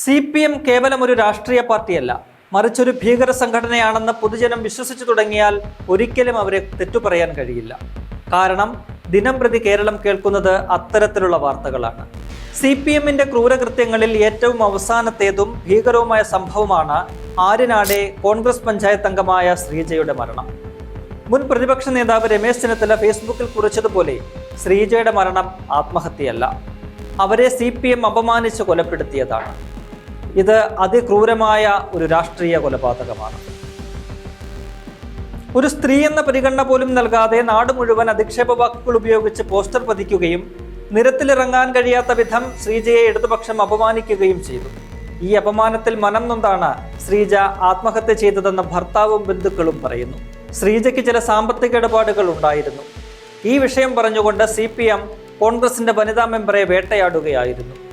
C P M കേവലം ഒരു രാഷ്ട്രീയ പാർട്ടിയല്ല. മറിച്ചൊരു ഭീകര സംഘടനയാണെന്ന് പൊതുജനം വിശ്വസിച്ചു തുടങ്ങിയാൽ ഒരിക്കലും അവരെ തെറ്റുപറയാൻ കഴിയില്ല. കാരണം ദിനം പ്രതി കേരളം കേൾക്കുന്നത് അത്തരത്തിലുള്ള വാർത്തകളാണ്. സി പി എമ്മിന്റെ ക്രൂരകൃത്യങ്ങളിൽ ഏറ്റവും അവസാനത്തേതും ഭീകരവുമായ സംഭവമാണ് ആര്യനാടെ കോൺഗ്രസ് പഞ്ചായത്ത് അംഗമായ ശ്രീജയുടെ മരണം. മുൻ പ്രതിപക്ഷ നേതാവ് രമേശ് ചെന്നിത്തല ഫേസ്ബുക്കിൽ കുറിച്ചതുപോലെ ശ്രീജയുടെ മരണം ആത്മഹത്യയല്ല. അവരെ സി പി എം അപമാനിച്ച് കൊലപ്പെടുത്തിയതാണ്. ഇത് അതിക്രൂരമായ ഒരു രാഷ്ട്രീയ കൊലപാതകമാണ്. ഒരു സ്ത്രീ എന്ന പരിഗണന പോലും നൽകാതെ നാട് മുഴുവൻ അധിക്ഷേപ വാക്കുകൾ ഉപയോഗിച്ച് പോസ്റ്റർ പതിക്കുകയും നിരത്തിലിറങ്ങാൻ കഴിയാത്ത വിധം ശ്രീജയെ ഇടതുപക്ഷം അപമാനിക്കുകയും ചെയ്തു. ഈ അപമാനത്തിൽ മനം നൊന്താണ് ശ്രീജ ആത്മഹത്യ ചെയ്തതെന്ന് ഭർത്താവും ബന്ധുക്കളും പറയുന്നു. ശ്രീജയ്ക്ക് ചില സാമ്പത്തിക ഇടപാടുകൾ ഉണ്ടായിരുന്നു. ഈ വിഷയം പറഞ്ഞുകൊണ്ട് സി പി എം കോൺഗ്രസിന്റെ വനിതാ മെമ്പറെ വേട്ടയാടുകയായിരുന്നു.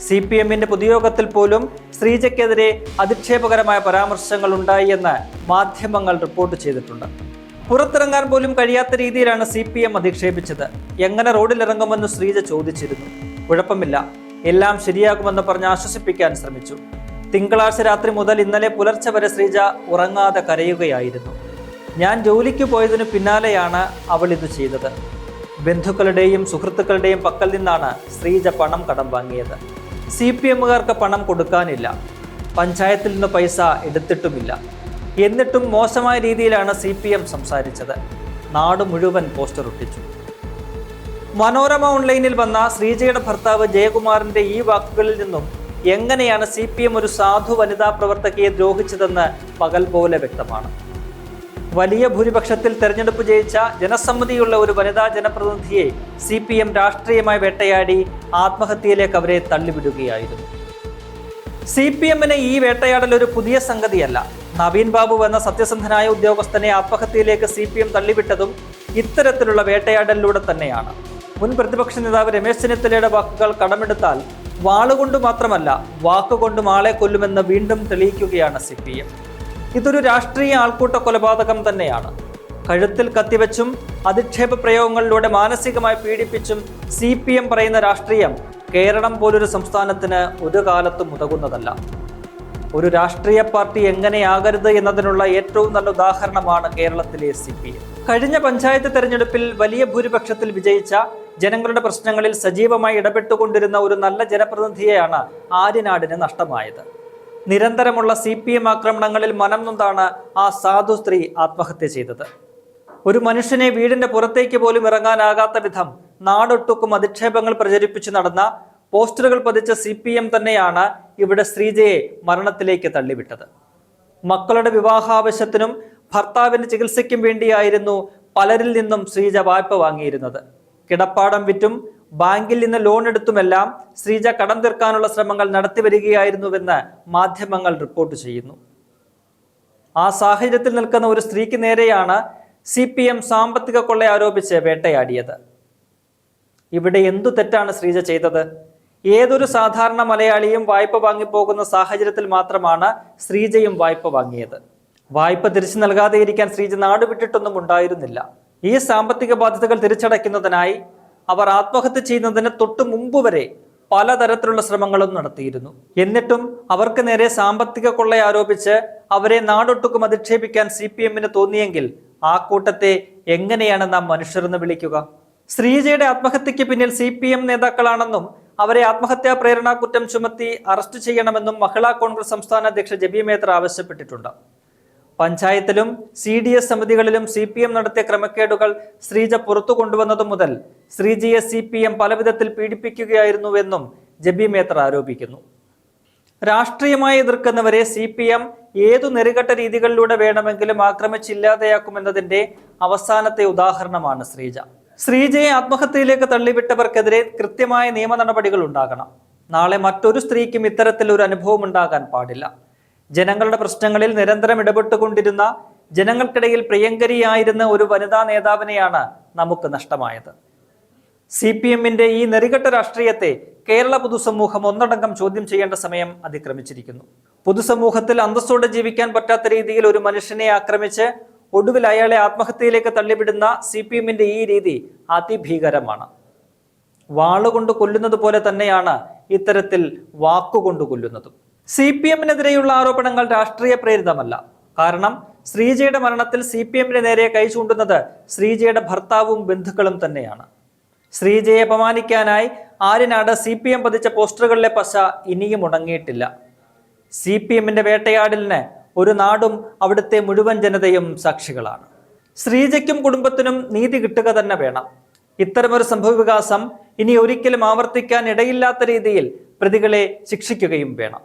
സി പി എമ്മിന്റെ പൊതുയോഗത്തിൽ പോലും ശ്രീജയ്ക്കെതിരെ അധിക്ഷേപകരമായ പരാമർശങ്ങൾ ഉണ്ടായി എന്ന് മാധ്യമങ്ങൾ റിപ്പോർട്ട് ചെയ്തിട്ടുണ്ട്. പുറത്തിറങ്ങാൻ പോലും കഴിയാത്ത രീതിയിലാണ് സി പി എം അധിക്ഷേപിച്ചത്. എങ്ങനെ റോഡിലിറങ്ങുമെന്ന് ശ്രീജ ചോദിച്ചിരുന്നു. കുഴപ്പമില്ല. എല്ലാം ശരിയാകുമെന്ന് പറഞ്ഞ് ആശ്വസിപ്പിക്കാൻ ശ്രമിച്ചു. തിങ്കളാഴ്ച രാത്രി മുതൽ ഇന്നലെ പുലർച്ചെ വരെ ശ്രീജ ഉറങ്ങാതെ കരയുകയായിരുന്നു. ഞാൻ ജോലിക്ക് പോയതിനു പിന്നാലെയാണ് അവൾ ഇത് ചെയ്തത്. ബന്ധുക്കളുടെയും സുഹൃത്തുക്കളുടെയും പക്കൽ നിന്നാണ് ശ്രീജ പണം കടം വാങ്ങിയത്. സി പി എമ്മുകാർക്ക് പണം കൊടുക്കാനില്ല. പഞ്ചായത്തിൽ നിന്ന് പൈസ എടുത്തിട്ടുമില്ല. എന്നിട്ടും മോശമായ രീതിയിലാണ് സി പി എം സംസാരിച്ചത്. നാട് മുഴുവൻ പോസ്റ്റർ ഒട്ടിച്ചു. മനോരമ ഓൺലൈനിൽ വന്ന ശ്രീജയുടെ ഭർത്താവ് ജയകുമാറിന്റെ ഈ വാക്കുകളിൽ നിന്നും എങ്ങനെയാണ് സി പി എം ഒരു സാധു വനിതാ പ്രവർത്തകയെ ദ്രോഹിച്ചതെന്ന് പകൽ പോലെ വ്യക്തമാണ്. വലിയ ഭൂരിപക്ഷത്തിൽ തെരഞ്ഞെടുപ്പ് ജയിച്ച ജനസമ്മതിയുള്ള ഒരു വനിതാ ജനപ്രതിനിധിയെ സി പി എം രാഷ്ട്രീയമായി വേട്ടയാടി ആത്മഹത്യയിലേക്ക് അവരെ തള്ളിവിടുകയായിരുന്നു. സി പി എമ്മിന് ഈ വേട്ടയാടൽ ഒരു പുതിയ സംഗതിയല്ല. നവീൻ ബാബു എന്ന സത്യസന്ധനായ ഉദ്യോഗസ്ഥനെ ആത്മഹത്യയിലേക്ക് സി പി എം തള്ളിവിട്ടതും ഇത്തരത്തിലുള്ള വേട്ടയാടലിലൂടെ തന്നെയാണ്. മുൻ പ്രതിപക്ഷ നേതാവ് രമേശ് ചെന്നിത്തലയുടെ വാക്കുകൾ കടമെടുത്താൽ വാളുകൊണ്ട് മാത്രമല്ല വാക്കുകൊണ്ടും ആളെ കൊല്ലുമെന്ന് വീണ്ടും തെളിയിക്കുകയാണ് സി പി എം ഇതൊരു രാഷ്ട്രീയ ആൾക്കൂട്ട കൊലപാതകം തന്നെയാണ്. കഴുത്തിൽ കത്തിവെച്ചും അധിക്ഷേപ പ്രയോഗങ്ങളിലൂടെ മാനസികമായി പീഡിപ്പിച്ചും സി പി എം പറയുന്ന രാഷ്ട്രീയം കേരളം പോലൊരു സംസ്ഥാനത്തിന് ഒരു കാലത്തും ഉതകുന്നതല്ല. ഒരു രാഷ്ട്രീയ പാർട്ടി എങ്ങനെയാകരുത് എന്നതിനുള്ള ഏറ്റവും നല്ല ഉദാഹരണമാണ് കേരളത്തിലെ സി പി എം. കഴിഞ്ഞ പഞ്ചായത്ത് തെരഞ്ഞെടുപ്പിൽ വലിയ ഭൂരിപക്ഷത്തിൽ വിജയിച്ച ജനങ്ങളുടെ പ്രശ്നങ്ങളിൽ സജീവമായി ഇടപെട്ടുകൊണ്ടിരുന്ന ഒരു നല്ല ജനപ്രതിനിധിയെയാണ് ആര്യനാടിന് നഷ്ടമായത്. നിരന്തരമുള്ള സി പി എം ആക്രമണങ്ങളിൽ മനം നൊന്താണ് ആ സാധു സ്ത്രീ ആത്മഹത്യ ചെയ്തത്. ഒരു മനുഷ്യനെ വീടിന്റെ പുറത്തേക്ക് പോലും ഇറങ്ങാനാകാത്ത വിധം നാടൊട്ടുക്കും അധിക്ഷേപങ്ങൾ പ്രചരിപ്പിച്ചു നടന്ന പോസ്റ്ററുകൾ പതിച്ച സി പി എം തന്നെയാണ് ഇവിടെ ശ്രീജയെ മരണത്തിലേക്ക് തള്ളിവിട്ടത്. മക്കളുടെ വിവാഹാവശ്യത്തിനും ഭർത്താവിന്റെ ചികിത്സയ്ക്കും വേണ്ടിയായിരുന്നു പലരിൽ നിന്നും ശ്രീജ വായ്പ വാങ്ങിയിരുന്നത്. കിടപ്പാടം വിറ്റും ബാങ്കിൽ നിന്ന് ലോൺ എടുത്തുമെല്ലാം ശ്രീജ കടം തീർക്കാനുള്ള ശ്രമങ്ങൾ നടത്തി വരികയായിരുന്നുവെന്ന് മാധ്യമങ്ങൾ റിപ്പോർട്ട് ചെയ്യുന്നു. ആ സാഹചര്യത്തിൽ നിൽക്കുന്ന ഒരു സ്ത്രീക്ക് നേരെയാണ് സി പി എം സാമ്പത്തിക കൊള്ള ആരോപിച്ച് വേട്ടയാടിയത്. ഇവിടെ എന്തു തെറ്റാണ് ശ്രീജ ചെയ്തത്? ഏതൊരു സാധാരണ മലയാളിയും വായ്പ വാങ്ങിപ്പോകുന്ന സാഹചര്യത്തിൽ മാത്രമാണ് ശ്രീജയും വായ്പ വാങ്ങിയത്. വായ്പ തിരിച്ചു നൽകാതെ ഇരിക്കാൻ ശ്രീജ നാടുവിട്ടിട്ടൊന്നും ഉണ്ടായിരുന്നില്ല. ഈ സാമ്പത്തിക ബാധ്യതകൾ തിരിച്ചടയ്ക്കുന്നതിനായി അവർ ആത്മഹത്യ ചെയ്യുന്നതിന് തൊട്ടു മുമ്പ് വരെ പലതരത്തിലുള്ള ശ്രമങ്ങളും നടത്തിയിരുന്നു. എന്നിട്ടും അവർക്ക് നേരെ സാമ്പത്തിക കൊള്ള ആരോപിച്ച് അവരെ നാടൊട്ടുക്കും അധിക്ഷേപിക്കാൻ സി പി എമ്മിന് തോന്നിയെങ്കിൽ ആ കൂട്ടത്തെ എങ്ങനെയാണ് നാം മനുഷ്യരെന്ന് വിളിക്കുക? ശ്രീജയുടെ ആത്മഹത്യക്ക് പിന്നിൽ സി പി എം നേതാക്കളാണെന്നും അവരെ ആത്മഹത്യാ പ്രേരണാ കുറ്റം ചുമത്തി അറസ്റ്റ് ചെയ്യണമെന്നും മഹിളാ കോൺഗ്രസ് സംസ്ഥാന അധ്യക്ഷ ജബി മേത്ര ആവശ്യപ്പെട്ടിട്ടുണ്ട്. പഞ്ചായത്തിലും സി ഡി എസ് സമിതികളിലും സി പി എം നടത്തിയ ക്രമക്കേടുകൾ ശ്രീജ പുറത്തു കൊണ്ടുവന്നതു മുതൽ ശ്രീജിയെ സി പി എം പലവിധത്തിൽ പീഡിപ്പിക്കുകയായിരുന്നുവെന്നും ജബി മേത്ര ആരോപിക്കുന്നു. രാഷ്ട്രീയമായി എതിർക്കുന്നവരെ സി പി എം ഏതു നെറികെട്ട രീതികളിലൂടെ വേണമെങ്കിലും ആക്രമിച്ചില്ലാതെയാക്കുമെന്നതിന്റെ അവസാനത്തെ ഉദാഹരണമാണ് ശ്രീജ. ശ്രീജയെ ആത്മഹത്യയിലേക്ക് തള്ളിവിട്ടവർക്കെതിരെ കൃത്യമായ നിയമ നടപടികൾ ഉണ്ടാകണം. നാളെ മറ്റൊരു സ്ത്രീക്കും ഇത്തരത്തിൽ ഒരു അനുഭവം ഉണ്ടാകാൻ പാടില്ല. ജനങ്ങളുടെ പ്രശ്നങ്ങളിൽ നിരന്തരം ഇടപെട്ടുകൊണ്ടിരുന്ന ജനങ്ങൾക്കിടയിൽ പ്രിയങ്കരിയായിരുന്ന ഒരു വനിതാ നേതാവിനെയാണ് നമുക്ക് നഷ്ടമായത്. സി പി എമ്മിന്റെ ഈ നെറികെട്ട രാഷ്ട്രീയത്തെ കേരള പൊതുസമൂഹം ഒന്നടങ്കം ചോദ്യം ചെയ്യേണ്ട സമയം അതിക്രമിച്ചിരിക്കുന്നു. പൊതുസമൂഹത്തിൽ അന്തസ്സോടെ ജീവിക്കാൻ പറ്റാത്ത രീതിയിൽ ഒരു മനുഷ്യനെ ആക്രമിച്ച് ഒടുവിൽ അയാളെ ആത്മഹത്യയിലേക്ക് തള്ളിവിടുന്ന സി പി എമ്മിന്റെ ഈ രീതി അതിഭീകരമാണ്. വാളുകൊണ്ട് കൊല്ലുന്നത് പോലെ തന്നെയാണ് ഇത്തരത്തിൽ വാക്കുകൊണ്ട് കൊല്ലുന്നതും. സി പി എമ്മിനെതിരെയുള്ള ആരോപണങ്ങൾ രാഷ്ട്രീയ പ്രേരിതമല്ല. കാരണം ശ്രീജയുടെ മരണത്തിൽ സി പി എമ്മിന് നേരെ കൈ ചൂണ്ടുന്നത് ശ്രീജയുടെ ഭർത്താവും ബന്ധുക്കളും തന്നെയാണ്. ശ്രീജയെ അപമാനിക്കാനായി ആര്യനാട് സി പി എം പതിച്ച പോസ്റ്ററുകളിലെ പശ ഇനിയും ഉണങ്ങിയിട്ടില്ല. സി പി എമ്മിന്റെ വേട്ടയാടലിന് ഒരു നാടും അവിടുത്തെ മുഴുവൻ ജനതയും സാക്ഷികളാണ്. ശ്രീജയ്ക്കും കുടുംബത്തിനും നീതി കിട്ടുക തന്നെ വേണം. ഇത്തരമൊരു സംഭവവികാസം ഇനി ഒരിക്കലും ആവർത്തിക്കാൻ ഇടയില്ലാത്ത രീതിയിൽ പ്രതികളെ ശിക്ഷിക്കുകയും വേണം.